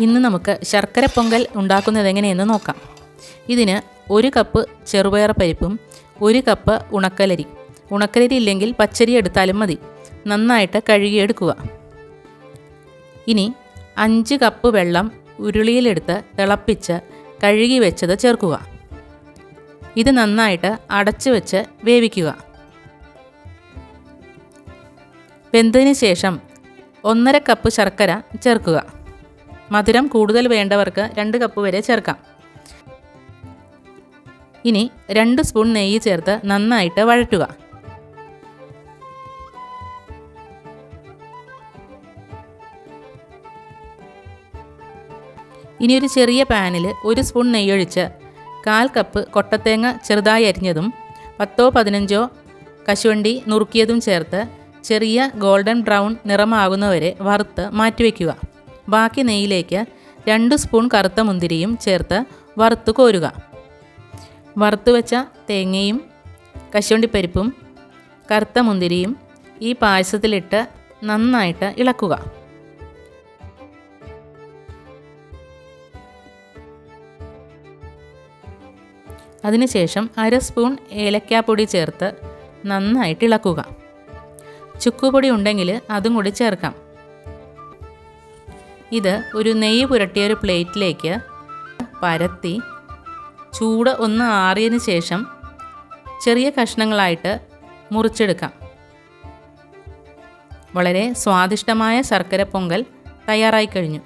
ഇന്ന് നമുക്ക് ശർക്കര പൊങ്കൽ ഉണ്ടാക്കുന്നത് എങ്ങനെയെന്ന് നോക്കാം. ഇതിന് ഒരു കപ്പ് ചെറുപയർ പരിപ്പും ഒരു കപ്പ് ഉണക്കലരി. ഉണക്കലരി ഇല്ലെങ്കിൽ പച്ചരി എടുത്താലും മതി. നന്നായിട്ട് കഴുകിയെടുക്കുക. ഇനി അഞ്ച് കപ്പ് വെള്ളം ഉരുളിയിലെടുത്ത് തിളപ്പിച്ച് കഴുകി വെച്ചത് ചേർക്കുക. ഇത് നന്നായിട്ട് അടച്ചു വെച്ച് വേവിക്കുക. വെന്തതിന് ശേഷം ഒന്നര കപ്പ് ശർക്കര ചേർക്കുക. മധുരം കൂടുതൽ വേണ്ടവർക്ക് രണ്ട് കപ്പ് വരെ ചേർക്കാം. ഇനി രണ്ട് സ്പൂൺ നെയ്യ് ചേർത്ത് നന്നായിട്ട് വഴറ്റുക. ഇനി ഒരു ചെറിയ പാനിൽ ഒരു സ്പൂൺ നെയ്യൊഴിച്ച് കാൽ കപ്പ് കൊട്ടത്തേങ്ങ ചെറുതായി അരിഞ്ഞതും പത്തോ പതിനഞ്ചോ കശുവണ്ടി നുറുക്കിയതും ചേർത്ത് ചെറിയ ഗോൾഡൻ ബ്രൗൺ നിറമാകുന്നവരെ വറുത്ത് മാറ്റിവെക്കുക. ബാക്കി നെയ്യിലേക്ക് രണ്ട് സ്പൂൺ കറുത്ത മുന്തിരിയും ചേർത്ത് വറുത്ത് കോരുക. വറുത്ത് വെച്ച തേങ്ങയും കശുവണ്ടിപ്പരിപ്പും കറുത്ത മുന്തിരിയും ഈ പായസത്തിലിട്ട് നന്നായിട്ട് ഇളക്കുക. അതിനുശേഷം അര സ്പൂൺ ഏലക്കാപ്പൊടി ചേർത്ത് നന്നായിട്ട് ഇളക്കുക. ചുക്കുപൊടി ഉണ്ടെങ്കിൽ അതും കൂടി ചേർക്കാം. ഇത് ഒരു നെയ്യ് പുരട്ടിയ ഒരു പ്ലേറ്റിലേക്ക് പരത്തി ചൂട് ഒന്ന് ആറിയതിന് ശേഷം ചെറിയ കഷ്ണങ്ങളായിട്ട് മുറിച്ചെടുക്കാം. വളരെ സ്വാദിഷ്ടമായ ശർക്കര പൊങ്കൽ തയ്യാറായി കഴിഞ്ഞു.